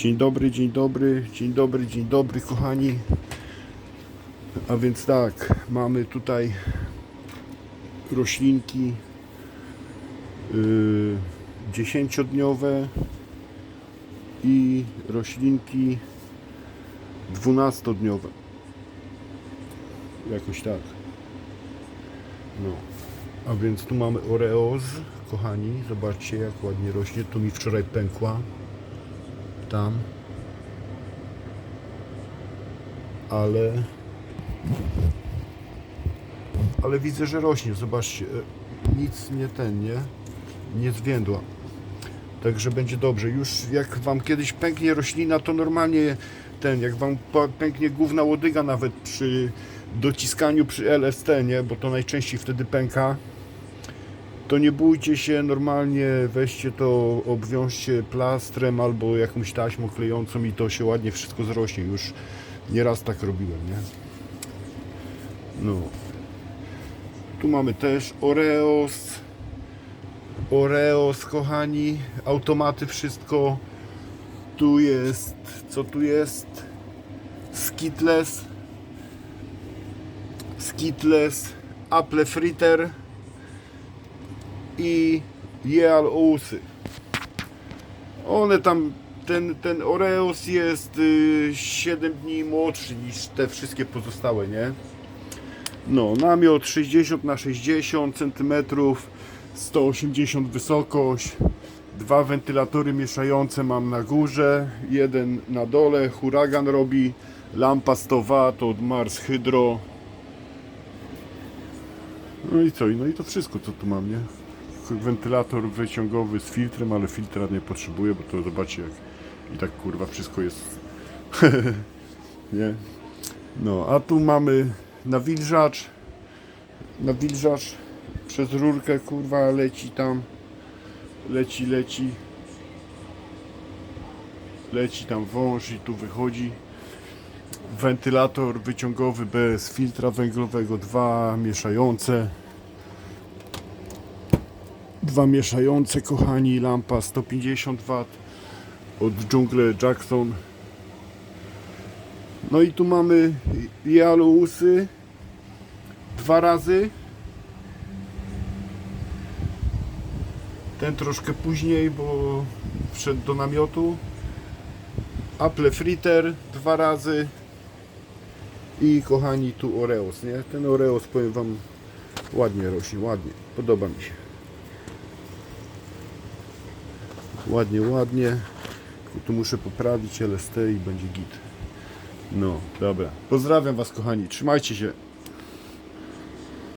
Dzień dobry, dzień dobry, dzień dobry, dzień dobry, kochani. A więc tak, mamy tutaj roślinki yy, dziesięciodniowe i roślinki dwunastodniowe. Jakoś tak. No. A więc tu mamy Oreos, kochani. Zobaczcie jak ładnie rośnie. Tu mi wczoraj pękła. Tam. Ale... Ale widzę, że rośnie. Zobaczcie. e, Nic nie ten, nie? Nie zwiędła. Także będzie dobrze. Już jak wam kiedyś pęknie roślina, to normalnie ten, jak wam pęknie główna łodyga nawet przy dociskaniu przy LST, nie? Bo to najczęściej wtedy pęka. To nie bójcie się, normalnie weźcie to, obwiążcie plastrem albo jakąś taśmą klejącą i to się ładnie wszystko zrośnie. Już nieraz tak robiłem, nie? No. Tu mamy też Oreos. Oreos, kochani, automaty, wszystko. Tu jest, co tu jest? Skittles. Skittles, Apple Fritter i Jeal Ousy. One tam, ten, ten Oreos jest y, 7 dni młodszy niż te wszystkie pozostałe, nie? No, namiot 60 na 60 cm, 180 wysokość, dwa wentylatory mieszające mam na górze, jeden na dole, huragan robi, lampa 100 W od Mars Hydro. No i co? No i to wszystko co tu mam, nie? Wentylator wyciągowy z filtrem, ale filtra nie potrzebuję, bo to zobaczcie jak i tak kurwa wszystko jest. nie? No, a tu mamy nawilżacz. Nawilżacz przez rurkę kurwa leci tam. Leci, leci. Leci tam wąż i tu wychodzi. Wentylator wyciągowy bez filtra węglowego, dwa mieszające. Dwa mieszające, kochani, lampa 150 W od Jungle Jackson. No i tu mamy Jalusy dwa razy. Ten troszkę później, bo wszedł do namiotu. Apple Fritter dwa razy. I kochani tu Oreos, nie? Ten Oreos powiem wam ładnie rośnie, ładnie. Podoba mi się. Ładnie, ładnie. Tu muszę poprawić LST i będzie git. No, dobra. Pozdrawiam was kochani. Trzymajcie się.